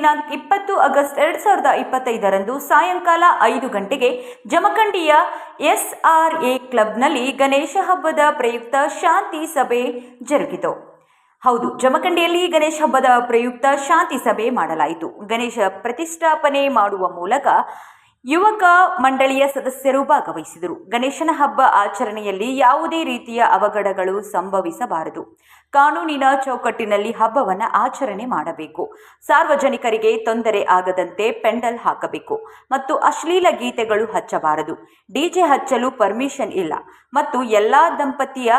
ದಿನಾಂಕ ಇಪ್ಪತ್ತು ಆಗಸ್ಟ್ ಎರಡ್ ಸಾವಿರದ ಇಪ್ಪತ್ತೈದರಂದು ಸಾಯಂಕಾಲ ಐದು ಗಂಟೆಗೆ ಜಮಖಂಡಿಯ ಎಸ್ಆರ್ಎ ಕ್ಲಬ್ನಲ್ಲಿ ಗಣೇಶ ಹಬ್ಬದ ಪ್ರಯುಕ್ತ ಶಾಂತಿ ಸಭೆ ಜರುಗಿತು. ಹೌದು, ಜಮಖಂಡಿಯಲ್ಲಿ ಗಣೇಶ ಹಬ್ಬದ ಪ್ರಯುಕ್ತ ಶಾಂತಿ ಸಭೆ ಮಾಡಲಾಯಿತು. ಗಣೇಶ ಪ್ರತಿಷ್ಠಾಪನೆ ಮಾಡುವ ಮೂಲಕ ಯುವಕ ಮಂಡಳಿಯ ಸದಸ್ಯರು ಭಾಗವಹಿಸಿದರು. ಗಣೇಶನ ಹಬ್ಬ ಆಚರಣೆಯಲ್ಲಿ ಯಾವುದೇ ರೀತಿಯ ಅವಘಡಗಳು ಸಂಭವಿಸಬಾರದು. ಕಾನೂನಿನ ಚೌಕಟ್ಟಿನಲ್ಲಿ ಹಬ್ಬವನ್ನು ಆಚರಣೆ ಮಾಡಬೇಕು. ಸಾರ್ವಜನಿಕರಿಗೆ ತೊಂದರೆ ಆಗದಂತೆ ಪೆಂಡಲ್ ಹಾಕಬೇಕು ಮತ್ತು ಅಶ್ಲೀಲ ಗೀತೆಗಳು ಹಚ್ಚಬಾರದು. ಡಿಜೆ ಹಚ್ಚಲು ಪರ್ಮಿಷನ್ ಇಲ್ಲ ಮತ್ತು ಎಲ್ಲಾ ದಂಪತಿಯ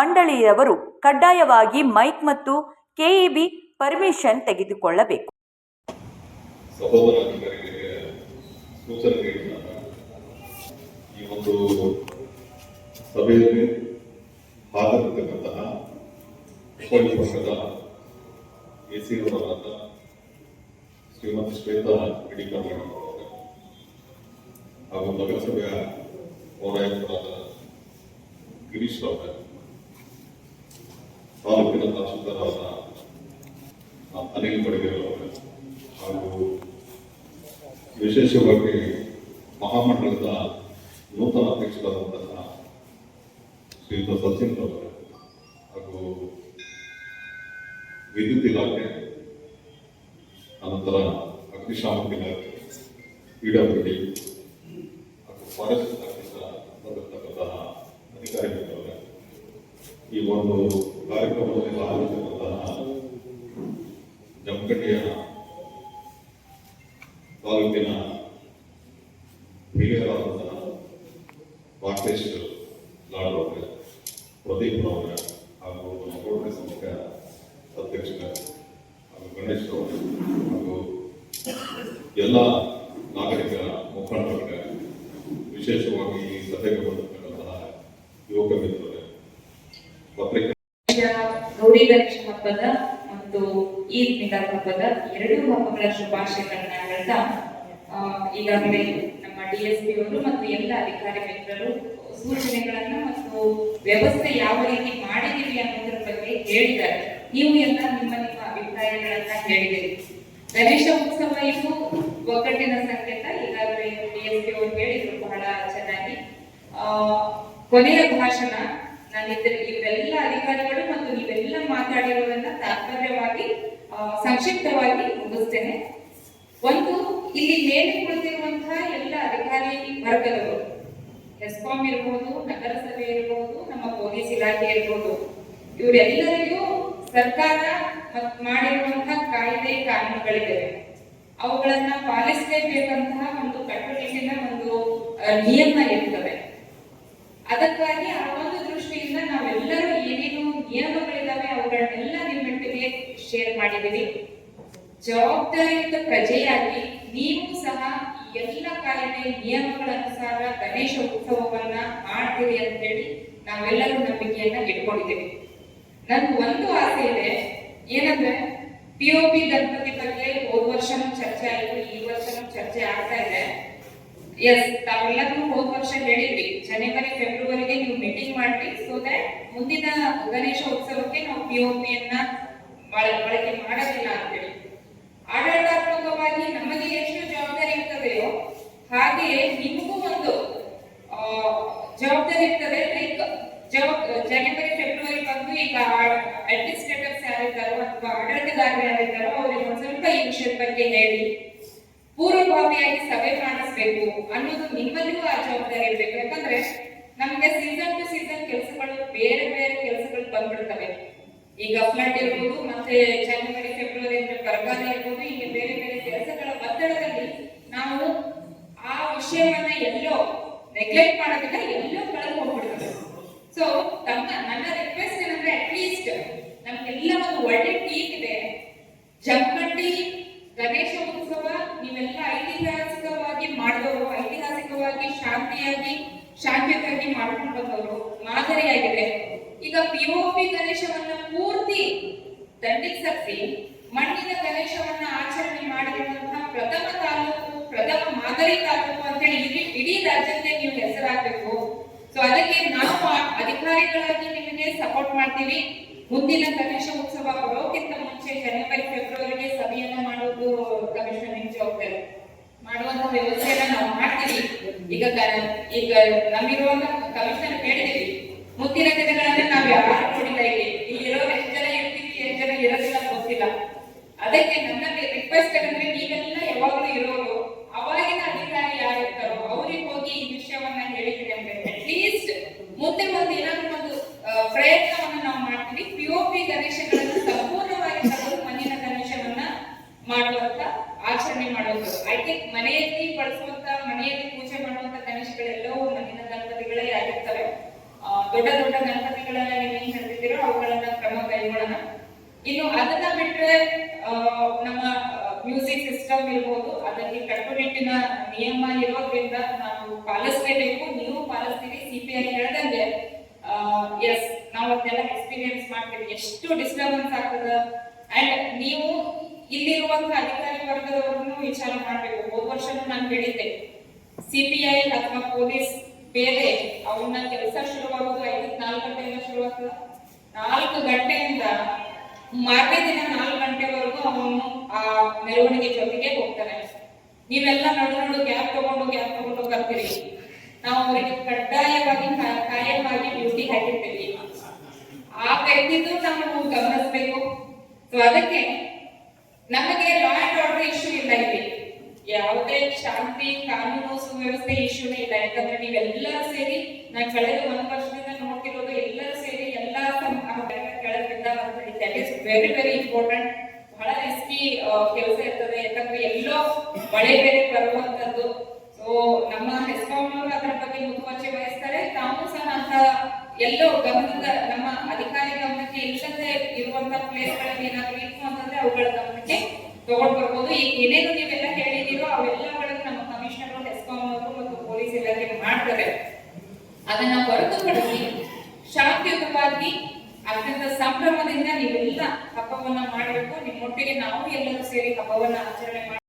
ಮಂಡಳಿಯವರು ಕಡ್ಡಾಯವಾಗಿ ಮೈಕ್ ಮತ್ತು ಕೆಇಬಿ ಪರ್ಮಿಷನ್ ತೆಗೆದುಕೊಳ್ಳಬೇಕು. ಸಹೋದರಾಧಿಕಾರಿಗೆ ಸೂಚನೆ ಈ ಒಂದು ಸಭೆಯಲ್ಲಿ ಹಾಜರಿರ್ತಕ್ಕಂತಹ ಉಪವಿಪಕ್ಷದ ಎ ಸಿ ಅವರಾದ ಶ್ರೀಮತಿ ಶ್ವೇತಾ ಅವರೇ, ಹಾಗೂ ನಗರಸಭೆಯ ಪೌರಾಯುಕ್ತರಾದ ಗಿರೀಶ್ ಅವರ ತಾಲೂಕಿನ ತಹಶೀಲ್ದಾರಾದ ಅನಿಲ್ ಬಡಗೇರ್ ಅವರೇ ಹಾಗೂ ವಿಶೇಷವಾಗಿ ಮಹಾಮಂಡಲದ ನೂತನ ಅಧ್ಯಕ್ಷರಾದಂತಹ ಶ್ರೀಯುತ ಸಚಿನ್ ಅವರು ಹಾಗೂ ವಿದ್ಯುತ್ ಇಲಾಖೆ, ಅನಂತರ ಅಗ್ನಿಶಾಮಕ ಇಲಾಖೆ, ಪಿಡಬ್ಲ್ಯೂಡಿ ಹಾಗೂ ಫಾರೆಸ್ಟ್ ಇಲಾಖೆಯಿಂದ ಬಂದಿರತಕ್ಕಂತಹ ಅಧಿಕಾರಿಗಳು ಈ ಒಂದು ಕಾರ್ಯಕ್ರಮದಲ್ಲಿ ಭಾಗವಹಿಸಿದಂತಹ ಜಮಖಂಡಿಯ ತಾಲೂಕಿನ ಹಿರಿಯರಾದಂತಹ ರಾಕೇಶ್ ಲಾಡ್ ಅವರೇ ಪ್ರದೀಪ್ ಅವರೇ ಹಾಗೂ ನಮ್ಮ ಕೋಟೆ ಸಂಸ್ಥೆಯ ಅಧ್ಯಕ್ಷ ಹಾಗೂ ಹಾಗೂ ಎಲ್ಲ ನಾಗರಿಕ ಮುಖಂಡರಿಗೆ ವಿಶೇಷವಾಗಿ ಈ ಸಭೆಗೆ ಬಂದಿರತಕ್ಕಂತಹ ಯುವಕ ಮಿತ್ರರೇ ಗೌರಿ ಗಣೇಶ ಹಬ್ಬದ ಮತ್ತು ಈದ್ ಮಿಲಾದ್ ಹಬ್ಬದ ಎರಡೂ ಹಬ್ಬಗಳ ಶುಭಾಶಯಗಳನ್ನ ಹೇಳ್ತಾ ಈಗಾಗಲೇ ನಮ್ಮ ಡಿ ಎಸ್ ಪಿ ಅವರು ಮತ್ತು ಎಲ್ಲ ಅಧಿಕಾರಿ ಮಿತ್ರರು ಸೂಚನೆಗಳನ್ನ ಮತ್ತು ವ್ಯವಸ್ಥೆ ಯಾವ ರೀತಿ ಮಾಡಿದೀವಿ ಅನ್ನೋದ್ರ ಬಗ್ಗೆ ಹೇಳಿದ್ದಾರೆ. ನೀವು ಎಲ್ಲ ನಿಮ್ಮ ಅಭಿಪ್ರಾಯಗಳನ್ನ ಹೇಳಿದಿರಿ ಗಣೇಶ ಉತ್ಸವ ಇದು ಒಗ್ಗಟ್ಟಿನ ಸಂಕೇತ ಈಗಾಗಲೇ ಡಿ ಎಸ್ ಅವರು ಹೇಳಿದ್ರು ಬಹಳ ಚೆನ್ನಾಗಿ. ಆ, ಕೊನೆಯ ಭಾಷಣ ನಾನಿದ್ರೆ ಇವರೆಲ್ಲ ಅಧಿಕಾರಿಗಳು ಮತ್ತು ನೀವೆಲ್ಲ ಮಾತಾಡಿರೋದನ್ನ ತಾತ್ಪರ್ಯವಾಗಿ ಸಂಕ್ಷಿಪ್ತವಾಗಿ ಮುಗಿಸ್ತೇನೆ. ಒಂದು ಇಲ್ಲಿ ಮೇಲೆ ಕುಳಿತಿರುವಂತಹ ಎಲ್ಲ ಅಧಿಕಾರಿ ವರ್ಗದವರು ಎಸ್ಕಾಂ ಇರಬಹುದು ನಗರಸಭೆ ಇರಬಹುದು ನಮ್ಮ ಪೊಲೀಸ್ ಇಲಾಖೆ ಇರಬಹುದು ಇವರೆಲ್ಲರಿಗೂ ಸರ್ಕಾರ ಮಾಡಿರುವಂತಹ ಕಾಯ್ದೆ ಕಾನೂನುಗಳಿದ್ದಾವೆ ಅವುಗಳನ್ನ ಪಾಲಿಸಲೇಬೇಕಂತಹ ಒಂದು ಕಟ್ಟುನಿಟ್ಟಿನ ಒಂದು ನಿಯಮ ಇರ್ತವೆ. ಅದಕ್ಕಾಗಿ ಆ ಒಂದು ದೃಷ್ಟಿಯಿಂದ ನಾವೆಲ್ಲರೂ ಏನೇನು ನಿಯಮಗಳಿದಾವೆ ಅವುಗಳನ್ನೆಲ್ಲ ನಿಮ್ಮೊಟ್ಟಿಗೆ ಶೇರ್ ಮಾಡಿದ್ದೀವಿ. ಜವಾಬ್ದಾರಿಯುತ ಪ್ರಜೆಯಾಗಿ ನೀವು ಸಹ ಎಲ್ಲ ಕಾಯ್ದೆ ನಿಯಮಗಳ ಅನುಸಾರ ಗಣೇಶ ಉತ್ಸವವನ್ನ ಮಾಡ್ತೀರಿ ಅಂತ ಹೇಳಿ ನಾವೆಲ್ಲರೂ ನಂಬಿಕೆಯನ್ನ ಇಟ್ಕೊಂಡಿದ್ದೀವಿ. ನನ್ ಒಂದು ಆಸೆ ಇದೆ ಏನಂದ್ರೆ ಪಿ ಒ ಪಿ ದಂಪತಿ ಬಗ್ಗೆ ಹೋದ ವರ್ಷನೂ ಚರ್ಚೆ ಆಯಿತು, ಈ ವರ್ಷನೂ ಚರ್ಚೆ ಆಗ್ತಾ ಇದೆ. ಎಸ್ ತಾವೆಲ್ಲರೂ ಹೋದ ವರ್ಷ ಹೇಳಿದ್ವಿ ಜನವರಿ ಫೆಬ್ರವರಿಗೆ ನೀವು ಮೀಟಿಂಗ್ ಮಾಡ್ರಿ. ಸೊ ದಟ್ ಮುಂದಿನ ಗಣೇಶ ಉತ್ಸವಕ್ಕೆ ನಾವು ಪಿ ಒ ಬಳ- ಬಳಕೆ ಮಾಡೋದಿಲ್ಲ ಅಂತೇಳಿ. ಆಡಳಿತಾತ್ಮಕವಾಗಿ ನಮಗೆ ಎಷ್ಟು ಜವಾಬ್ದಾರಿ ಇರ್ತದೆಯೋ ಹಾಗೆಯೇ ನಿಮಗೂ ಒಂದು ಜವಾಬ್ದಾರಿ ಇರ್ತದೆ ಲೈಕ್ ಜನವರಿ ಫೆಬ್ರವರಿ ಬಂದು ಈಗ ಅಡ್ಮಿನಿಸ್ಟ್ರೇಟರ್ಸ್ ಯಾರಿದ್ದಾರೋ ಯಾರಿದ್ದಾರೋ ಅವರಿಗೆ ಒಂದು ಸ್ವಲ್ಪ ಈ ವಿಷಯದ ಬಗ್ಗೆ ಹೇಳಿ. ಪೂರ್ವಭಾವಿಯಾಗಿ ಸಭೆ ಮಾಡಿಸ್ಬೇಕು ಅನ್ನೋದು ನಿಮ್ಮಲ್ಲಿಯೂ ಆ ಜವಾಬ್ದಾರಿ ಇರಬೇಕು. ಯಾಕಂದ್ರೆ ನಮ್ಗೆ ಸೀಸನ್ ಟು ಸೀಸನ್ ಕೆಲಸಗಳು, ಬೇರೆ ಬೇರೆ ಕೆಲಸಗಳು ಬಂದ್ಬಿಡ್ತವೆ. ಈಗ ಫ್ಲಡ್ ಇರ್ಬೋದು, ಮತ್ತೆ ಜನವರಿ ಫೆಬ್ರವರಿ ಅಂದ್ರೆ ಬರಗಾಲ ಇರ್ಬೋದು, ಹೀಗೆ ಬೇರೆ ಬೇರೆ ಕೆಲಸಗಳ ಒತ್ತಡದಲ್ಲಿ ನಾವು ಆ ವಿಷಯವನ್ನ ಎಲ್ಲೋ ನೆಗ್ಲೆಕ್ಟ್ ಮಾಡೋದಿಲ್ಲ ಎಲ್ಲೋ ಕಳೆದು ಹೋಗ್ಬಿಡ್ತದೆ ಸೊ ತಮ್ಮ ನನ್ನ ರಿಕ್ವೆಸ್ಟ್ ಏನಂದ್ರೆ ಅಟ್ಲೀಸ್ಟ್ ನಮ್ಗೆಲ್ಲ ಒಂದು ಒಳ್ಳೆ ಟೀಮ್ ಇದೆ ಜಮಖಂಡಿ ಗಣೇಶ ಉತ್ಸವ ನೀವೆಲ್ಲ ಐತಿಹಾಸಿಕವಾಗಿ ಮಾಡಿದವರು, ಐತಿಹಾಸಿಕವಾಗಿ ಶಾಂತಿಯಾಗಿ ಶಾಂತಿಯುತವಾಗಿ ಮಾಡ್ಕೊಂಡು ಬಂದವರು ಮಾದರಿಯಾಗಿದೆ. ಈಗ ಪಿಒಪಿ ಗಣೇಶವನ್ನ ಪೂರ್ತಿ ದಂಡಿಸರಿಸಿ ಮಣ್ಣಿನ ಗಣೇಶವನ್ನ ಆಚರಣೆ ಮಾಡಿರುವಂತಹ ಪ್ರಥಮ ತಾಲೂಕು, ಪ್ರಥಮ ಮಾದರಿ ತಾಲೂಕು ಅಂತೇಳಿ ಇಡೀ ಇಡೀ ರಾಜ್ಯಕ್ಕೆ ನೀವು ಹೆಸರಾಗಬೇಕು ಸೊ ಅದಕ್ಕೆ ನಾವು ಅಧಿಕಾರಿಗಳಾಗಿ ನಿಮಗೆ ಸಪೋರ್ಟ್ ಮಾಡ್ತೀವಿ. ಮುಂದಿನ ಗಣೇಶ ಉತ್ಸವ ಬರೋಕ್ಕಿಂತ ಮುಂಚೆ ಜನವರಿ ಫೆಬ್ರವರಿಗೆ ಸಭೆಯನ್ನ ಮಾಡೋದು ಮಾಡುವಂತ ವ್ಯವಸ್ಥೆಯನ್ನ ನಾವು ಮಾಡ್ತೀವಿ ಈಗ ಕ- ಈಗ ನಮ್ಮಿರುವಂತ ಕಮಿಷನರ್ ಹೇಳಿದೀವಿ ಮುಂದಿನ ದಿನಗಳಲ್ಲಿ ನಾವು ಯಾರು ನೋಡಿಲ್ಲ ಇಲ್ಲಿ ಇಲ್ಲಿರೋರು ಎಷ್ಟು ಜನ ಇರ್ತೀವಿ ಎಷ್ಟು ಜನ ಇರೋದಿಲ್ಲ ಗೊತ್ತಿಲ್ಲ ಅದಕ್ಕೆ ನನ್ನ ರಿಕ್ವೆಸ್ಟ್ ಏನಂದ್ರೆ ನೀವೆಲ್ಲ ಯಾವಾಗಲೂ ಇರೋರು ಅವಾಗಿನ ಅಧಿಕಾರಿ ಯಾರು ಇರ್ತಾರೋ ಅವ್ರಿಗೆ ಹೋಗಿ ಈ ವಿಷಯವನ್ನ ಹೇಳಿದ್ರೆ ಅಂದ್ರೆ ಅಟ್ಲೀಸ್ಟ್ ಮುಂದೆ ಒಂದು ಏನಾದ್ರು ಒಂದು ಆ, ಪ್ರಯತ್ನವನ್ನ ನಾವು ಮಾಡ್ತೀವಿ ಪಿಒಪಿ ಗಣೇಶಗಳನ್ನು ಸಂಪೂರ್ಣವಾಗಿ ತಗೊಂಡು ಮಣ್ಣಿನ ಗಣೇಶವನ್ನ ಮಾಡುವಂತ ಆಚರಣೆ ಮಾಡುವಂತ ಐ ಮನೆಯಲ್ಲಿ ಬಳಸುವಂತ, ಮನೆಯಲ್ಲಿ ಪೂಜೆ ಮಾಡುವಂತ ಗಣೇಶಗಳೆಲ್ಲವೂ ಮಣ್ಣಿನ ಗಣಪತಿಗಳೇ ಆಗಿರ್ತವೆ. ದೊಡ್ಡ ದೊಡ್ಡ ಗಣಪತಿಗಳೆಲ್ಲ ಏನ್ ಹೇಳ್ತಿದ್ದೀರೋ ಅವುಗಳನ್ನ ಕ್ರಮ ಕೈಗೊಳ್ಳೋಣ. ಇನ್ನು ಅದನ್ನ ಬಿಟ್ಟರೆ ನಮ್ಮ ಮ್ಯೂಸಿಕ್ ಸಿಸ್ಟಮ್ ಇರ್ಬೋದು, ಅದಕ್ಕೆ ಕಟ್ಟುನಿಟ್ಟಿನ ನಿಯಮ ಇರೋದ್ರಿಂದ ನಾವು ಪಾಲಿಸಲೇಬೇಕು. ನೀವು ಪಾಲಿಸ್ತೀರಿ, ಸಿಪಿಐ ಹೇಳ್ದಂಗೆ. ಎಸ್ ನಾವು ಅದನ್ನೆಲ್ಲ ಎಷ್ಟು ಡಿಸ್ಟರ್ಬೆನ್ಸ್ ಆಗ್ತದ. ಅಂಡ್ ನೀವು ಇಲ್ಲಿರುವಂತ ಅಧಿಕಾರಿ ವರ್ಗದವರನ್ನು ವಿಚಾರ ಮಾಡಬೇಕು. ಹೋದ ವರ್ಷನೂ ನಾನು ಹೇಳಿದ್ದೆ. ಸಿಪಿಐ ಅಥವಾ ಪೊಲೀಸ್ ಬೇರೆ ಅವನ್ನ ಕೆಲಸ ಶುರುವಾಗೋದು ಐದು ನಾಲ್ಕು ಗಂಟೆಯಿಂದ ಶುರುವಾಗ್ತದ. ನಾಲ್ಕು ಗಂಟೆಯಿಂದ ಮಾರನೇ ದಿನ ನಾಲ್ಕು ಗಂಟೆವರೆಗೂ ಅವನು ಆ ಮೆರವಣಿಗೆ ಜೊತೆಗೆ ಹೋಗ್ತಾನೆ. ನೀವೆಲ್ಲ ನಡು ನೋಡು, ಗ್ಯಾಪ್ ತಗೊಂಡು ಗ್ಯಾಪ್ ತಗೊಂಡು ಬರ್ತೀರಿ. ನಾವು ಅವರಿಗೆ ಕಡ್ಡಾಯವಾಗಿ ಸೊ ಅದಕ್ಕೆ ನಮಗೆ ಲಾ ಅಂಡ್ ಆರ್ಡರ್ ಇಶ್ಯೂ ಇಲ್ಲ ಇಲ್ಲಿ. ಯಾವುದೇ ಶಾಂತಿ ಕಾನೂನು ಸುವ್ಯವಸ್ಥೆ ಇಶ್ಯೂನೇ ಇಲ್ಲ. ಯಾಕಂದ್ರೆ ನೀವೆಲ್ಲರೂ ಸೇರಿ, ನಾನು ಕಳೆದ ಒಂದು ವರ್ಷದಿಂದ ನೋಡ್ತಿರೋದು ಎಲ್ಲರೂ ಸೇರಿ ಎಲ್ಲಾ ಕೆಳಗಿಂದ that is very very important ಬಹಳ ರಿಸ್ಕಿ ಕೆಲಸ ಇರ್ತದೆ. ಯಾಕಂದ್ರೆ ಎಲ್ಲೋ ಮಳೆ ಬೇರೆ ಬರುವಂತದ್ದು. ಸೊ ನಮ್ಮ ಹೆಸ್ಕಾಂನವರು ಅದರ ಬಗ್ಗೆ ಮುತುವರ್ಜಿ ವಹಿಸ್ತಾರೆ. ತಾವು ಸಹ ಅಂತ ಎಲ್ಲೋ ಗಮನದ ನಮ್ಮ ಅಧಿಕಾರಿ ಗಮನಕ್ಕೆ ಇಲ್ಲದೆ ಇರುವಂತ ಪ್ಲೇಸ್ಗಳಲ್ಲಿ ಏನಾದ್ರು ಇತ್ತು ಅಂತಂದ್ರೆ ಅವುಗಳ ಗಮನಕ್ಕೆ ತಗೊಂಡ್ ಬರ್ಬೋದು ಈಗ ಏನೇನು ನೀವೆಲ್ಲ ಹೇಳಿದಿರೋ ಅವೆಲ್ಲಗಳನ್ನು ನಮ್ಮ ಕಮಿಷನರ್ ಹೆಸ್ಕಾಂ ಅವರು ಮತ್ತು ಪೊಲೀಸ್ ಇಲಾಖೆ ಮಾಡ್ತಾರೆ ಅದನ್ನ ಹೊರತುಪಡಿಸಿ ಶಾಂತಿಯುತವಾಗಿ ಅತ್ಯಂತ ಸಂಭ್ರಮದಿಂದ ನೀವೆಲ್ಲ ಹಬ್ಬವನ್ನ ಮಾಡಬೇಕು. ನಿಮ್ಮೊಟ್ಟಿಗೆ ನಾವು ಎಲ್ಲರೂ ಸೇರಿ ಹಬ್ಬವನ್ನ ಆಚರಣೆ ಮಾಡಿ